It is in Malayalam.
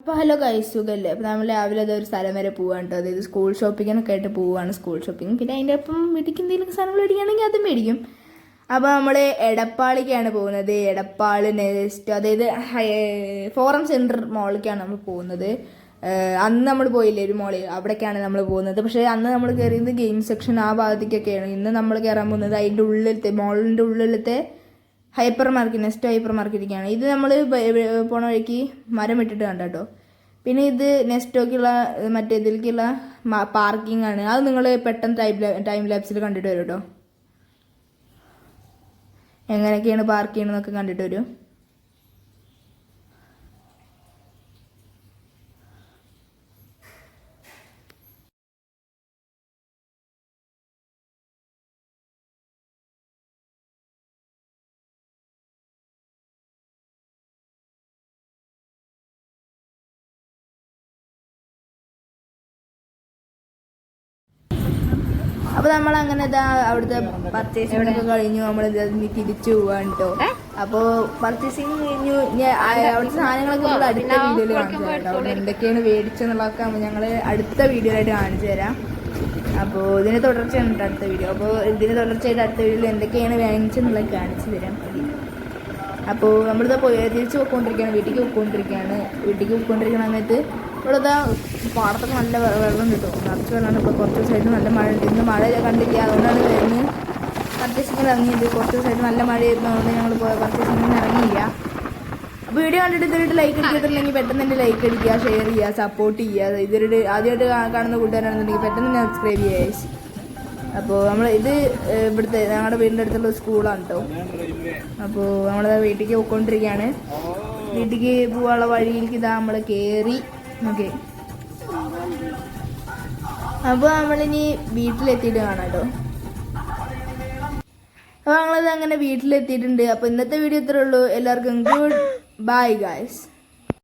അപ്പോൾ ഹലോ ഗൈസ് സുഖല്ലേ? അപ്പോൾ നമ്മൾ രാവിലെ അത് ഒരു സ്ഥലം വരെ പോവാണ് കേട്ടോ. അതായത് സ്കൂൾ ഷോപ്പിങ്ങിനൊക്കെ ആയിട്ട് പോവാണ് സ്കൂൾ ഷോപ്പിംഗ് പിന്നെ അതിന്റെ ഒപ്പം വീട്ടിലേക്ക് എന്തെങ്കിലും സാധനങ്ങൾ മേടിക്കുകയാണെങ്കിൽ അതും മേടിക്കും. അപ്പോൾ നമ്മൾ എടപ്പാളിക്കാണ് പോകുന്നത്. എടപ്പാൾ നെസ്റ്റ് അതായത് ഫോറം സെന്റർ മോളിലേക്കാണ് നമ്മൾ പോകുന്നത്. അന്ന് നമ്മൾ പോയില്ലേ ഒരു മോളിൽ അവിടേക്കാണ് നമ്മൾ പോകുന്നത്. പക്ഷേ അന്ന് നമ്മൾ കയറിയത് ഗെയിം സെക്ഷൻ ആ ഭാഗത്തേക്കൊക്കെയാണ്. ഇന്ന് നമ്മൾ കയറാൻ പോകുന്നത് അതിന്റെ ഉള്ളിലത്തെ മോളിന്റെ ഉള്ളിലത്തെ ഹൈപ്പർ മാർക്കറ്റ് നെക്സ്റ്റ് ഹൈപ്പർ മാർക്കറ്റിലേക്കാണ്. ഇത് നമ്മൾ പോണ വഴിക്ക് മരം ഇട്ടിട്ട് കണ്ട കേട്ടോ പിന്നെ ഇത് നെസ്റ്റോക്കുള്ള മറ്റേ ഇതിലേക്കുള്ള പാർക്കിംഗ് ആണ്. അത് നിങ്ങൾ പെട്ടെന്ന് ടൈം ടൈം ലാപ്സിൽ കണ്ടിട്ട് വരും കേട്ടോ എങ്ങനെയൊക്കെയാണ് പാർക്ക് ചെയ്യണമെന്നൊക്കെ കണ്ടിട്ട് വരും. അപ്പൊ നമ്മൾ അങ്ങനെ ഇതാ അവിടുത്തെ പർച്ചേസിംഗ് ഒക്കെ കഴിഞ്ഞു. നമ്മൾ തിരിച്ചു പോവാണ് കേട്ടോ അപ്പോൾ പർച്ചേസിംഗ് കഴിഞ്ഞു. അവിടുത്തെ സാധനങ്ങളൊക്കെ നമ്മൾ അടുത്ത വീഡിയോയിൽ കാണിച്ചു തരാം അവിടെ എന്തൊക്കെയാണ് മേടിച്ചെന്നുള്ളതൊക്കെ ഞങ്ങൾ അടുത്ത വീഡിയോയിലായിട്ട് കാണിച്ചു തരാം. അപ്പോൾ ഇതിനെ തുടർച്ചയാണ് അടുത്ത വീഡിയോ അപ്പോൾ ഇതിന് തുടർച്ചയായിട്ട് അടുത്ത വീഡിയോയിൽ എന്തൊക്കെയാണ് വാങ്ങിച്ചെന്നുള്ളത് കാണിച്ചു തരാം. അപ്പോൾ നമ്മളിതാ പോയി തിരിച്ച് പോയിക്കൊണ്ടിരിക്കുകയാണ് വീട്ടിലേക്ക് പോയിക്കൊണ്ടിരിക്കുകയാണ്. വീട്ടിലേക്ക് പോയിക്കൊണ്ടിരിക്കുന്ന സമയത്ത് ഇവിടെ ഇതാ പാടത്തൊക്കെ നല്ല വെള്ളം കിട്ടും. നിറച്ച് വെള്ളമാണ് ഇപ്പോൾ കുറച്ച് ദിവസമായിട്ട് നല്ല മഴ ഉണ്ട്. ഇന്ന് മഴ കണ്ടില്ല. അതുകൊണ്ടാണ് വരുന്നത് പർച്ചേസിങ്ങിന് ഇറങ്ങിയത്. കുറച്ച് ദിവസമായിട്ട് നല്ല മഴയായിരുന്നു. അതുകൊണ്ട് ഞങ്ങൾ പർച്ചേസിങ്ങിന് ഇറങ്ങിയില്ല. വീഡിയോ കണ്ടിട്ട് ഇതുവരെ ലൈക്ക് അടിച്ചിട്ടുണ്ടെങ്കിൽ പെട്ടെന്ന് തന്നെ ലൈക്ക് അടിക്കുക ഷെയർ ചെയ്യുക സപ്പോർട്ട് ചെയ്യുക. ഇതുവരെ ആദ്യമായിട്ട് കാണുന്ന കൂട്ടുകാരാണെന്നുണ്ടെങ്കിൽ പെട്ടെന്ന് സബ്സ്ക്രൈബ് ചെയ്യുക അപ്പോൾ നമ്മൾ ഇത് ഇവിടുത്തെ ഞങ്ങളുടെ വീടിന്റെ അടുത്തുള്ള സ്കൂളാണ് കേട്ടോ അപ്പോൾ നമ്മളത് വീട്ടിലേക്ക് പോയിക്കൊണ്ടിരിക്കുകയാണ് വീട്ടിലേക്ക് പോകാനുള്ള വഴിയിലേക്ക് ഇതാ നമ്മൾ കയറി ഓക്കെ. അപ്പോൾ നമ്മളിനി വീട്ടിലെത്തിയിട്ട് കാണാം കേട്ടോ അപ്പോൾ ഞങ്ങളത് അങ്ങനെ വീട്ടിലെത്തിയിട്ടുണ്ട്. അപ്പോൾ ഇന്നത്തെ വീഡിയോ ഇത്രേ ഉള്ളൂ. എല്ലാവർക്കും ഗുഡ് ബൈ ഗായ്സ്